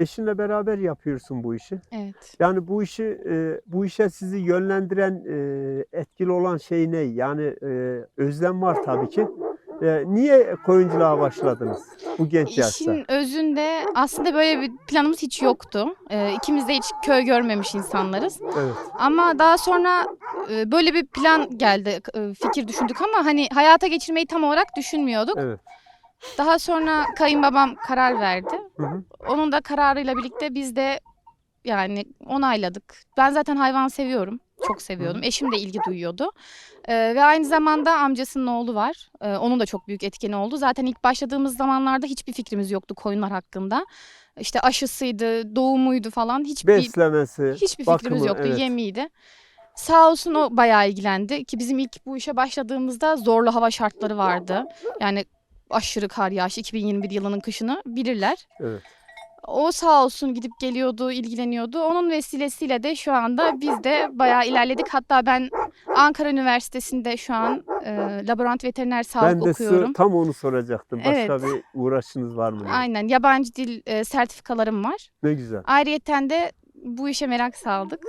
Eşinle beraber yapıyorsun bu işi. Evet. Yani bu işi e, bu işe sizi yönlendiren e, etkili olan şey ne? Yani e, özlem var tabii ki. E, niye koyunculuğa başladınız bu genç yaşta? İşin özünde aslında böyle bir planımız hiç yoktu. Ee, ikimiz de hiç köy görmemiş insanlarız. Evet. Ama daha sonra e, böyle bir plan geldi, e, fikir düşündük ama hani hayata geçirmeyi tam olarak düşünmüyorduk. Evet. Daha sonra kayınbabam karar verdi. Hı hı. Onun da kararıyla birlikte biz de yani onayladık. Ben zaten hayvan seviyorum. Çok seviyordum. Eşim de ilgi duyuyordu. Ee, ve aynı zamanda amcasının oğlu var. Ee, onun da çok büyük etkeni oldu. Zaten ilk başladığımız zamanlarda hiçbir fikrimiz yoktu koyunlar hakkında. İşte aşısıydı, doğumuydu falan hiçbir Beslemesi, hiçbir fikrimiz bakımı, yoktu. evet. Yemiydi. Sağ olsun o bayağı ilgilendi ki bizim ilk bu işe başladığımızda zorlu hava şartları vardı. Yani aşırı kar yağışı 2021 yılının kışını bilirler. Evet. O sağ olsun gidip geliyordu, ilgileniyordu. Onun vesilesiyle de şu anda biz de bayağı ilerledik. Hatta ben Ankara Üniversitesi'nde şu an e, laborant veteriner sağlık Ben de okuyorum. size tam onu soracaktım. Başka Evet. bir uğraşınız var mı? Aynen yabancı dil e, sertifikalarım var. Ne güzel. Ayrıyeten de bu işe merak saldık.